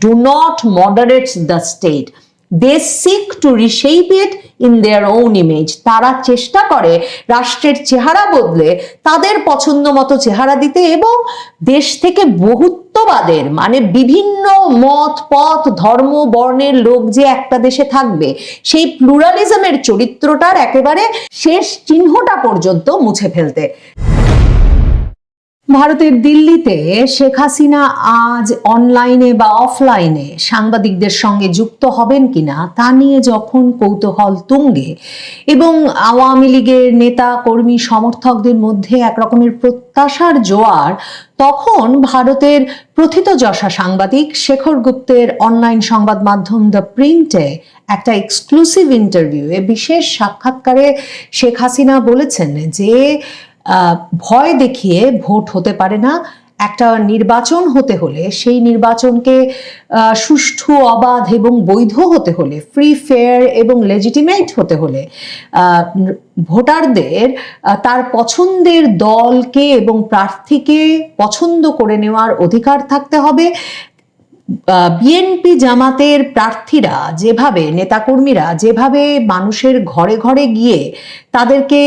do not moderate the state. They seek to reshape it in their own image. তারা চেষ্টা করে রাষ্ট্রের চেহারা বদলে তাদের পছন্দ মতো চেহারা দিতে এবং দেশ থেকে বহুত্ববাদের মানে বিভিন্ন মত, পথ, ধর্ম, বর্ণের লোক যে একটা দেশে থাকবে, সেই প্লুরালিজমের চরিত্রটার একেবারে শেষ চিহ্নটা পর্যন্ত মুছে ফেলতে ভারতের দিল্লিতে শেখ হাসিনা আজ অনলাইনে বা অফলাইনে সাংবাদিকদের সঙ্গে যুক্ত হবেন কিনা তা নিয়ে যখন কৌতূহল তুঙ্গে এবং আওয়ামী লীগের নেতা, কর্মী, সমর্থকদের মধ্যে একরকমের প্রত্যাশার জোয়ার, তখন ভারতের প্রথিতযশা সাংবাদিক শেখর গুপ্তের অনলাইন সংবাদ মাধ্যম দ্য প্রিন্টে একটা এক্সক্লুসিভ ইন্টারভিউয়ে বিশেষ সাক্ষাৎকারে শেখ হাসিনা বলেছেন যে ভয় দেখিয়ে ভোট হতে পারে না। একটা নির্বাচন হতে হলে, সেই নির্বাচনকে সুষ্ঠু, অবাধ এবং বৈধ হতে হলে ফ্রি ফেয়ার এবং লেজিটিমেট হতে হলে ভোটারদের তার পছন্দের দলকে এবং প্রার্থীকে পছন্দ করে নেওয়ার অধিকার থাকতে হবে। বিএনপি জামাতের প্রার্থীরা যেভাবে, নেতাকর্মীরা যেভাবে মানুষের ঘরে ঘরে গিয়ে তাদেরকে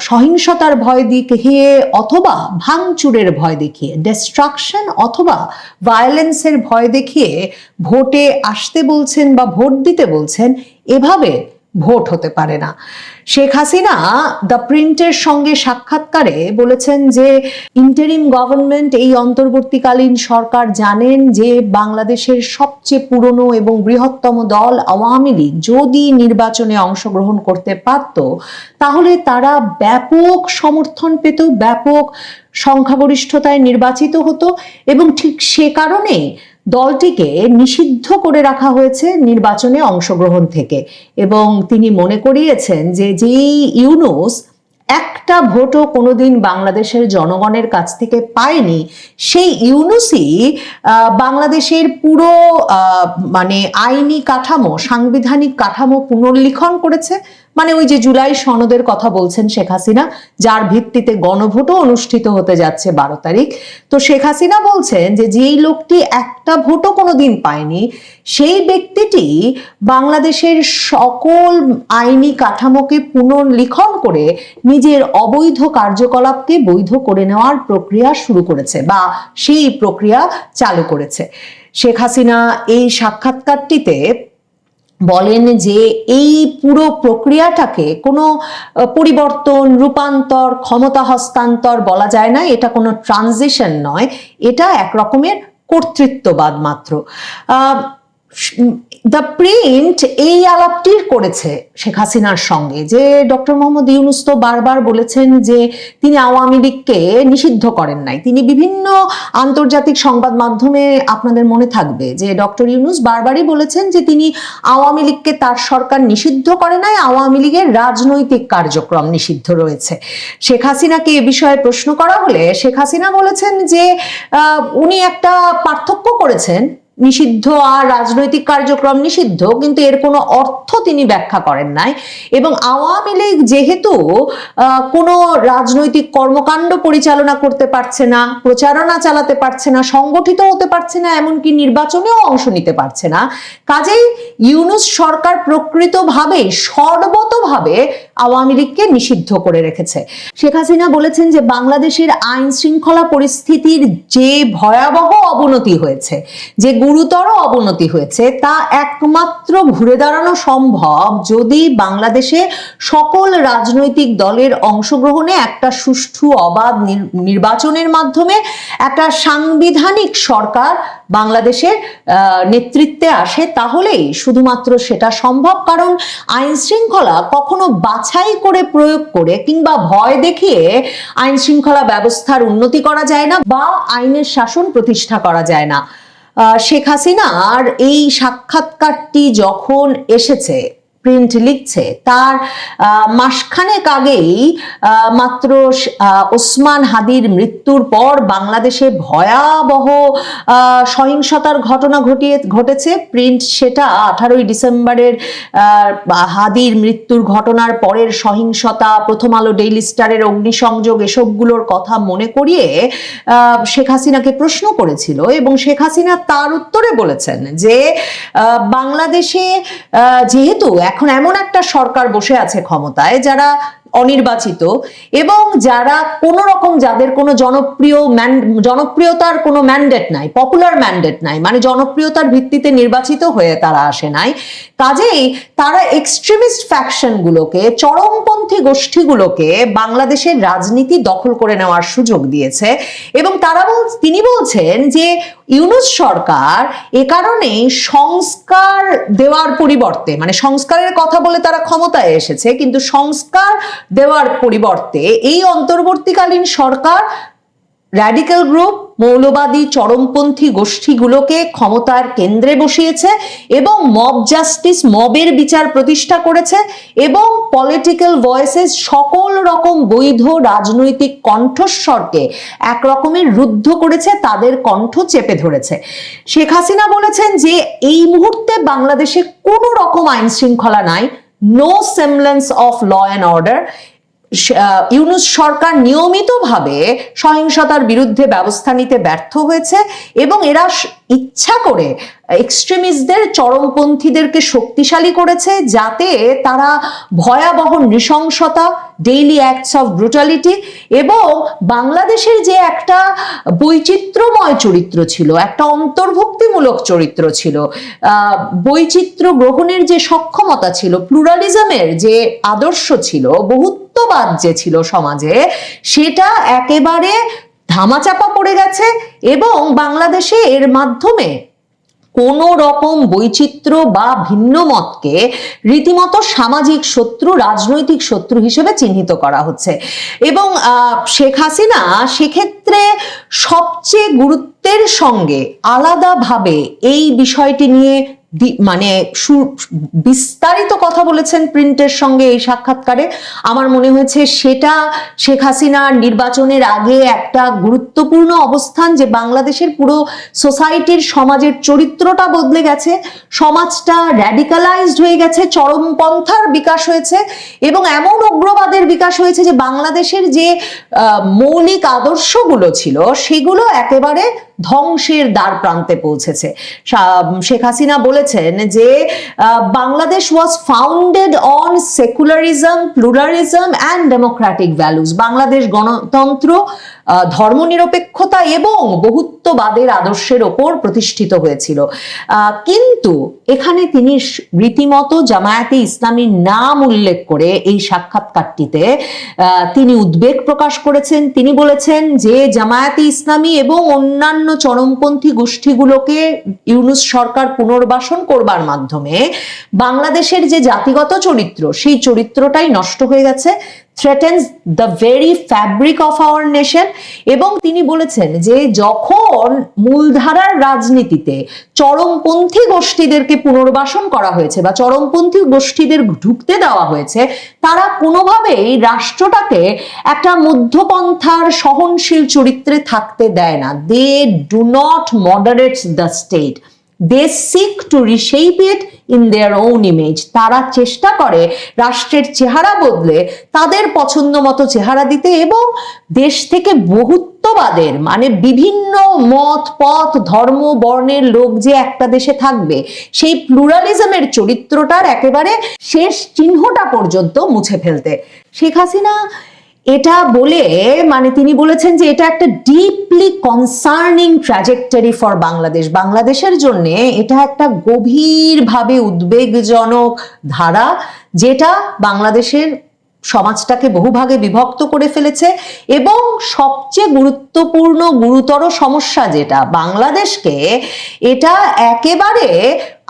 সহিংসতার ভয় দেখিয়ে অথবা ভাঙচুরের ভয় দেখিয়ে ডিস্ট্রাকশন অথবা ভায়োলেন্সের ভয় দেখিয়ে ভোটে আসতে বলছেন বা ভোট দিতে বলছেন, এভাবে ভোট হতে পারে না। শেখ হাসিনা দ্য প্রিন্টের সঙ্গে সাক্ষাৎকারে বলেছেন যে, ইন্টারিম গভর্নমেন্ট এই অন্তর্বর্তীকালীন সরকার জানেন যে, বাংলাদেশের সবচেয়ে পুরনো এবং বৃহত্তম দল আওয়ামী লীগ যদি নির্বাচনে অংশগ্রহণ করতে পারত, তাহলে তারা ব্যাপক সমর্থন পেত, ব্যাপক সংখ্যাগরিষ্ঠতায় নির্বাচিত হতো এবং ঠিক সে কারণেই দলটিকে নিষিদ্ধ করে রাখা হয়েছে নির্বাচনে অংশগ্রহণ থেকে। এবং তিনি মনে করিয়েছেন যে যেই ইউনুস একটা ভোটও কোনোদিন বাংলাদেশের জনগণের কাছ থেকে পায়নি, সেই ইউনুসই বাংলাদেশের পুরো মানে আইনি কাঠামো, সাংবিধানিক কাঠামো পুনর্লিখন করেছে। মানে ওই যে জুলাই সনদের কথা বলছেন শেখ হাসিনা, যার ভিত্তিতে গণভোটও অনুষ্ঠিত হতে যাচ্ছে বারো তারিখ। তো শেখ হাসিনা বলছেন যে যেই লোকটি একটা ভোটও কোনো দিন পায়নি, সেই ব্যক্তিটি বাংলাদেশের সকল আইনি কাঠামোকে পুনর্লিখন করে নিজের অবৈধ কার্যকলাপকে বৈধ করে নেওয়ার প্রক্রিয়া শুরু করেছে বা সেই প্রক্রিয়া চালু করেছে। শেখ হাসিনা এই সাক্ষাৎকারটিতে বলেন যে এই পুরো প্রক্রিয়াটাকে কোনো পরিবর্তন, রূপান্তর, ক্ষমতা হস্তান্তর বলা যায় না, এটা কোনো ট্রানজিশন নয়, এটা এক রকমের কর্তৃত্ববাদ মাত্র। দ্য প্রিন্ট এই আলাপটি করেছে শেখ হাসিনার সঙ্গে, যে ডক্টর মোহাম্মদ ইউনুস তো বারবার বলেছেন যে তিনি আওয়ামী লীগকে নিষিদ্ধ করেন নাই। তিনি বিভিন্ন আন্তর্জাতিক সংবাদ মাধ্যমে আপনাদের মনে থাকবে যে ডক্টর ইউনুস বারবারই বলেছেন যে তিনি আওয়ামী লীগকে তার সরকার নিষিদ্ধ করে নাই, আওয়ামী লীগের রাজনৈতিক কার্যক্রম নিষিদ্ধ রয়েছে। শেখ হাসিনাকে এ বিষয়ে প্রশ্ন করা হলে শেখ হাসিনা বলেছেন যে উনি একটা পার্থক্য করেছেন নিষিদ্ধ আর রাজনৈতিক কার্যক্রম নিষিদ্ধ, কিন্তু এর কোনো অর্থ তিনি ব্যাখ্যা করেন নাই। এবং আওয়ামী লীগ যেহেতু কোনো রাজনৈতিক কর্মকাণ্ড পরিচালনা করতে পারছে না, প্রচারণা চালাতে পারছে না, সংগঠিত হতে পারছে না, এমনকি নির্বাচনেও অংশ নিতে পারছে না, কাজেই ইউনুস সরকার প্রকৃতভাবে, সর্বতভাবে আওয়ামী লীগকে নিষিদ্ধ করে রেখেছে। শেখ হাসিনা বলেছেন যে বাংলাদেশের আইন শৃঙ্খলা পরিস্থিতির যে ভয়াবহ অবনতি হয়েছে, যে গুরুতর অবনতি হয়েছে, তা একমাত্র ঘুরে দাঁড়ানো সম্ভব যদি বাংলাদেশে সকল রাজনৈতিক দলের অংশগ্রহণে একটা সুষ্ঠু অবাধ নির্বাচনের মাধ্যমে একটা সাংবিধানিক সরকার বাংলাদেশের নেতৃত্বে আসে, তাহলেই শুধুমাত্র সেটা সম্ভব। কারণ আইন শৃঙ্খলা কখনো বাছাই করে প্রয়োগ করে কিংবা ভয় দেখিয়ে আইন শৃঙ্খলা ব্যবস্থার উন্নতি করা যায় না বা আইনের শাসন প্রতিষ্ঠা করা যায় না। শেখ হাসিনা আর এই সাক্ষাৎকারটি যখন এসেছে প্রিন্ট লিখছে, তার মাসখানেক আগেই মাত্র ওসমান হাদির মৃত্যুর পর বাংলাদেশে ভয়াবহ সহিংসতার ঘটনা ঘটিয়ে, ঘটেছে। প্রিন্ট সেটা আঠারোই ডিসেম্বরের হাদির মৃত্যুর ঘটনার পরের সহিংসতা, প্রথম আলো ডেইলি স্টারের অগ্নিসংযোগ এসবগুলোর কথা মনে করিয়ে শেখ হাসিনাকে প্রশ্ন করেছিল এবং শেখ হাসিনা তার উত্তরে বলেছেন যে বাংলাদেশে যেহেতু এখন এমন একটা সরকার বসে আছে ক্ষমতায় যারা অনির্বাচিত এবং যারা কোনো রকম যাদের কোনো জনপ্রিয় জনপ্রিয়তার কোনো ম্যান্ডেট নাই পপুলার ম্যান্ডেট নাই মানে জনপ্রিয়তার ভিত্তিতে নির্বাচিত হয়ে তারা আসে নাই, কাজেই তারা এক্সট্রিমিস্ট ফ্যাকশনগুলোকে চরমপন্থী গোষ্ঠীগুলোকে বাংলাদেশের রাজনীতি দখল করে নেওয়ার সুযোগ দিয়েছে এবং তারা বল, তিনি বলছেন যে ইউনুস সরকার এ কারণেই সংস্কার দেওয়ার পরিবর্তে মানে সংস্কারের কথা বলে তারা ক্ষমতায় এসেছে, কিন্তু সংস্কার দেওয়ার পরিবর্তে এই অন্তর্বর্তীকালীন সরকার র্যাডিক্যাল গ্রুপ মৌলবাদী, চরমপন্থী গোষ্ঠীগুলোকে ক্ষমতার কেন্দ্রে বসিয়েছে এবং মব জাস্টিস মবের বিচার প্রতিষ্ঠা করেছে এবং পলিটিক্যাল ভয়েসেস সকল রকম বৈধ রাজনৈতিক কণ্ঠস্বরকে এক রকমের রুদ্ধ করেছে, তাদের কণ্ঠ চেপে ধরেছে। শেখ হাসিনা বলেছেন যে, এই মুহূর্তে বাংলাদেশে কোনো রকম আইন শৃঙ্খলা নাই। No semblance of law and order ah, Yunus সরকার নিয়মিতভাবে সহিংসতার বিরুদ্ধে ব্যবস্থা নিতে ব্যর্থ হয়েছে এবং এরা ইচ্ছা করে এক্সট্রিমিস্টদের চরমপন্থীদেরকে শক্তিশালী করেছে যাতে তারা ভয়াবহ নৃশংসতা ডেইলি অ্যাক্টস অফ ব্রুটালিটি এবং বাংলাদেশের যে একটা বৈচিত্র্যময় চরিত্র ছিল, একটা অন্তর্ভুক্তিমূলক চরিত্র ছিল বৈচিত্র্য গ্রহণের যে সক্ষমতা ছিল প্লুরালিজমের যে আদর্শ ছিল বহুত্ববাদ যে ছিল সমাজে, সেটা একেবারে ধামাচাপা পড়ে গেছে এবং বাংলাদেশে এর মাধ্যমে কোন রকম বৈচিত্র্য বা ভিন্ন মতকে রীতিমতো সামাজিক শত্রু, রাজনৈতিক শত্রু হিসেবে চিহ্নিত করা হচ্ছে। এবং শেখ হাসিনা সেক্ষেত্রে সবচেয়ে গুরুত্বের সঙ্গে আলাদাভাবে এই বিষয়টি নিয়ে মানে বিস্তারিত কথা বলেছেন প্রিন্টের সঙ্গে এই সাক্ষাৎকারে। আমার মনে হয়েছে সেটা শেখ হাসিনার নির্বাচনের আগে একটা গুরুত্বপূর্ণ অবস্থান যে বাংলাদেশের পুরো সোসাইটির সমাজের চরিত্রটা বদলে গেছে, সমাজটা র্যাডিকালাইজড হয়ে গেছে, চরমপন্থার বিকাশ হয়েছে এবং এমন উগ্রবাদের বিকাশ হয়েছে যে বাংলাদেশের যে মৌলিক আদর্শগুলো ছিল, সেগুলো একেবারে ধ্বংসের দ্বার প্রান্তে পৌঁছেছে। শেখ হাসিনা বলেছেন যে Bangladesh was founded on secularism pluralism and democratic values Bangladesh গণতন্ত্র ধর্মনিরপেক্ষতা এবং বহুত্ববাদের আদর্শের ওপর প্রতিষ্ঠিত হয়েছিল। কিন্তু এখানে তিনি রীতিমতো জামায়াতে ইসলামীর নাম উল্লেখ করে এই সাক্ষাৎকারটিতে তিনি উদ্বেগ প্রকাশ করেছেন। তিনি বলেছেন যে জামায়াতে ইসলামী এবং অন্যান্য চরমপন্থী গোষ্ঠীগুলোকে ইউনুস সরকার পুনর্বাসন করবার মাধ্যমে বাংলাদেশের যে জাতিগত চরিত্র, সেই চরিত্রটাই নষ্ট হয়ে গেছে। Threatens the very fabric of our nation এবং তিনি বলেছেন যে যখন মূলধারার রাজনীতিতে চরমপন্থী গোষ্ঠীদেরকে পুনর্বাসন করা হয়েছে বা চরমপন্থী গোষ্ঠীদের ঢুকতে দেওয়া হয়েছে, তারা কোনোভাবেই রাষ্ট্রটাকে একটা মধ্যপন্থার সহনশীল চরিত্রে থাকতে দেয় না। They do not moderate the state they seek to reshape it in their own image তারা চেষ্টা করে রাষ্ট্রের চেহারা বদলে তাদের পছন্দ মতো চেহারা দিতে এবং দেশ থেকে বহুত্ববাদের মানে বিভিন্ন মত, পথ, ধর্ম, বর্ণের লোক যে একটা দেশে থাকবে, সেই প্লুরালিজমের চরিত্রটার একেবারে শেষ চিহ্নটা পর্যন্ত মুছে ফেলতে। শেখ হাসিনা এটা বলে মানে তিনি বলেছেন যে এটা একটা deeply concerning trajectory for Bangladesh বাংলাদেশের জন্য এটা একটা গভীরভাবে উদ্বেগজনক ধারা, যেটা বাংলাদেশের সমাজটাকে বহুভাগে বিভক্ত করে ফেলেছে এবং সবচেয়ে গুরুত্বপূর্ণ, গুরুতর সমস্যা যেটা, বাংলাদেশকে এটা একেবারে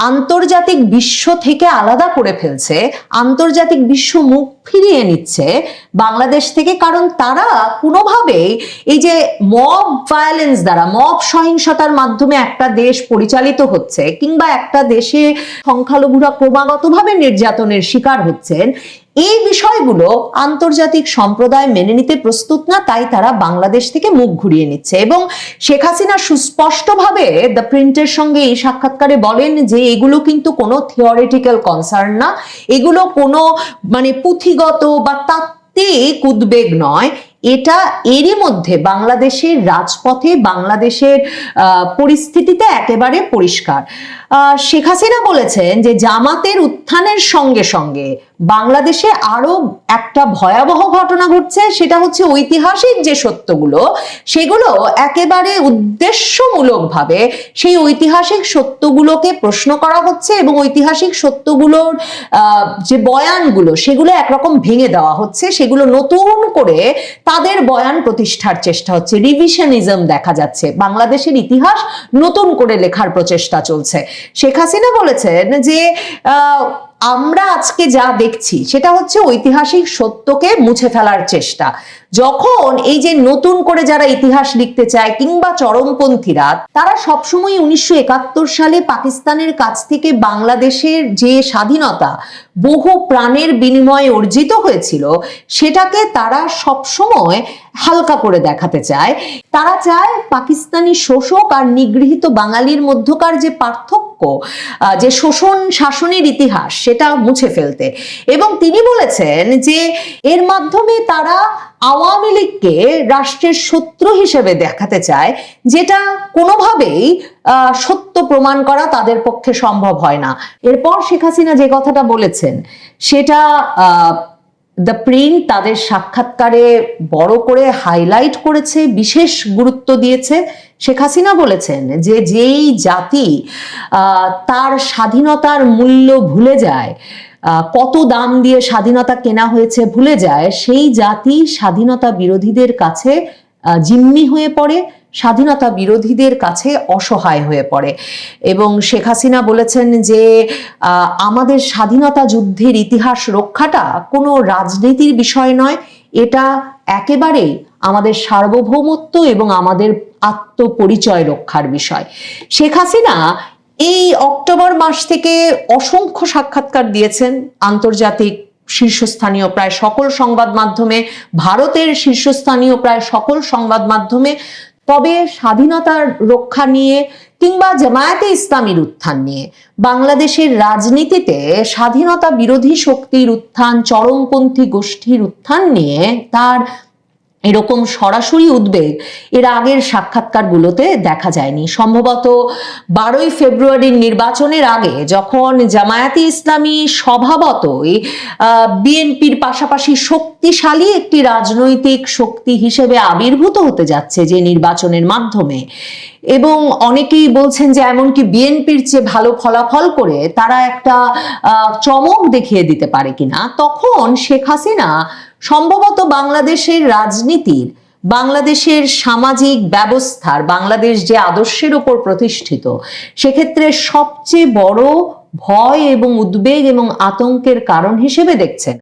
আন্তর্জাতিক বিশ্ব থেকে আলাদা করে ফেলছে, আন্তর্জাতিক বিশ্ব মুখ ফিরিয়ে নিচ্ছে বাংলাদেশ থেকে, কারণ তারা কোনোভাবেই এই যে মব ভায়োলেন্স দ্বারা মব সহিংসতার মাধ্যমে একটা দেশ পরিচালিত হচ্ছে কিংবা একটা দেশে সংখ্যালঘুরা ক্রমাগতভাবে নির্যাতনের শিকার হচ্ছেন এই বিষয়গুলো আন্তর্জাতিক সম্প্রদায় মেনে নিতে প্রস্তুত না, তাই তারা বাংলাদেশ থেকে মুখ ঘুরিয়ে নিচ্ছে। এবং শেখ হাসিনা সুস্পষ্টভাবে দ্য প্রিন্টের সঙ্গে এই সাক্ষাৎকারে বলেন যে এগুলো কিন্তু কোনো থিওরিটিক্যাল কনসার্ন না। এগুলো কোনো মানে পুঁথিগত বা তাত্ত্বিক উদ্বেগ নয়। এটা এরই মধ্যে বাংলাদেশের রাজপথে বাংলাদেশের পরিস্থিতিতে একেবারে পরিষ্কার। শেখ হাসিনা বলেছেন যে জামাতের উত্থানের সঙ্গে সঙ্গে বাংলাদেশে আরও একটা ভয়াবহ ঘটনা ঘটছে, সেটা হচ্ছে ঐতিহাসিক যে সত্যগুলো, সেগুলো একেবারে উদ্দেশ্যমূলকভাবে সেই ঐতিহাসিক সত্যগুলোকে প্রশ্ন করা হচ্ছে এবং ঐতিহাসিক সত্যগুলোর যে বয়ানগুলো, সেগুলো একরকম ভেঙে দেওয়া হচ্ছে। সেগুলো নতুন করে তাদের বয়ান প্রতিষ্ঠার চেষ্টা হচ্ছে। রিভিশনিজম দেখা যাচ্ছে। বাংলাদেশের ইতিহাস নতুন করে লেখার প্রচেষ্টা চলছে। শেখ হাসিনা বলেছেন যে আমরা আজকে যা দেখছি, সেটা হচ্ছে ঐতিহাসিক সত্যকে মুছে ফেলার চেষ্টা। যখন এই যে নতুন করে যারা ইতিহাস লিখতে চায় কিংবা চরমপন্থীরা, তারা সবসময় উনিশশো একাত্তর সালে পাকিস্তানের কাছ থেকে বাংলাদেশের যে স্বাধীনতা, বহু প্রাণের বিনিময়ে অর্জিত হয়েছিল, সেটাকে তারা সবসময় হালকা করে দেখাতে চায়। তারা চায় পাকিস্তানি শোষক আর নিগৃহীত বাঙালির মধ্যকার যে পার্থক্য যে শোষণ শাসনের ইতিহাস, সেটা মুছে ফেলতে। এবং তিনি বলেছেন যে, এর মাধ্যমে তারা আওয়ামী লীগকে রাষ্ট্রের শত্রু হিসেবে দেখাতে চায়, যেটা কোনোভাবেই সত্য প্রমাণ করা তাদের পক্ষে সম্ভব হয় না। এরপর শেখ হাসিনা যে কথাটা বলেছেন, সেটা দ্য প্রিন্ট তাদের সাক্ষাৎকারে বড় করে হাইলাইট করেছে, বিশেষ গুরুত্ব দিয়েছে। শেখ হাসিনা বলেছেন যে যেই জাতি তার স্বাধীনতার মূল্য ভুলে যায় কত দাম দিয়ে স্বাধীনতা কেনা হয়েছে ভুলে যায়, সেই জাতি স্বাধীনতা বিরোধীদের কাছে জিম্মি হয়ে পড়ে। স্বাধীনতা বিরোধীদের কাছে অসহায় হয়ে পড়ে। এবং শেখ হাসিনা বলেছেন যে আমাদের স্বাধীনতা যুদ্ধের ইতিহাস রক্ষাটা কোনো রাজনীতির বিষয় নয়। এটা একেবারেই আমাদের সার্বভৌমত্ব এবং আমাদের আত্মপরিচয় রক্ষার বিষয়। শেখ হাসিনা এই অক্টোবর মাস থেকে অসংখ্য সাক্ষাৎকার দিয়েছেন। আন্তর্জাতিক শীর্ষস্থানীয় প্রায় সকল সংবাদ মাধ্যমে, ভারতের শীর্ষস্থানীয় প্রায় সকল সংবাদ মাধ্যমে। তবে স্বাধীনতার রক্ষা নিয়ে কিংবা জামায়াতে ইসলামীর উত্থান নিয়ে বাংলাদেশের রাজনীতিতে স্বাধীনতা বিরোধী শক্তির উত্থান, চরমপন্থী গোষ্ঠীর উত্থান নিয়ে তার এরকম সরাসরি উদ্বেগ এর আগের সাক্ষাৎকারগুলোতে দেখা যায়নি। সম্ভবত বারোই ফেব্রুয়ারির নির্বাচনের আগে যখন জামায়াতে ইসলামী স্বভাবতই বিএনপির পাশাপাশি শক্তিশালী একটি রাজনৈতিক শক্তি হিসেবে আবির্ভূত হতে যাচ্ছে যে নির্বাচনের মাধ্যমে এবং অনেকেই বলছেন যে এমনকি বিএনপির চেয়ে ভালো ফলাফল করে তারা একটা চমক দেখিয়ে দিতে পারে কিনা। তখন শেখ হাসিনা সম্ভবত বাংলাদেশের রাজনীতির, বাংলাদেশের সামাজিক ব্যবস্থার, বাংলাদেশ যে আদর্শের উপর প্রতিষ্ঠিত, সেক্ষেত্রে সবচেয়ে বড় ভয় এবং উদ্বেগ এবং আতঙ্কের কারণ হিসেবে দেখছেন।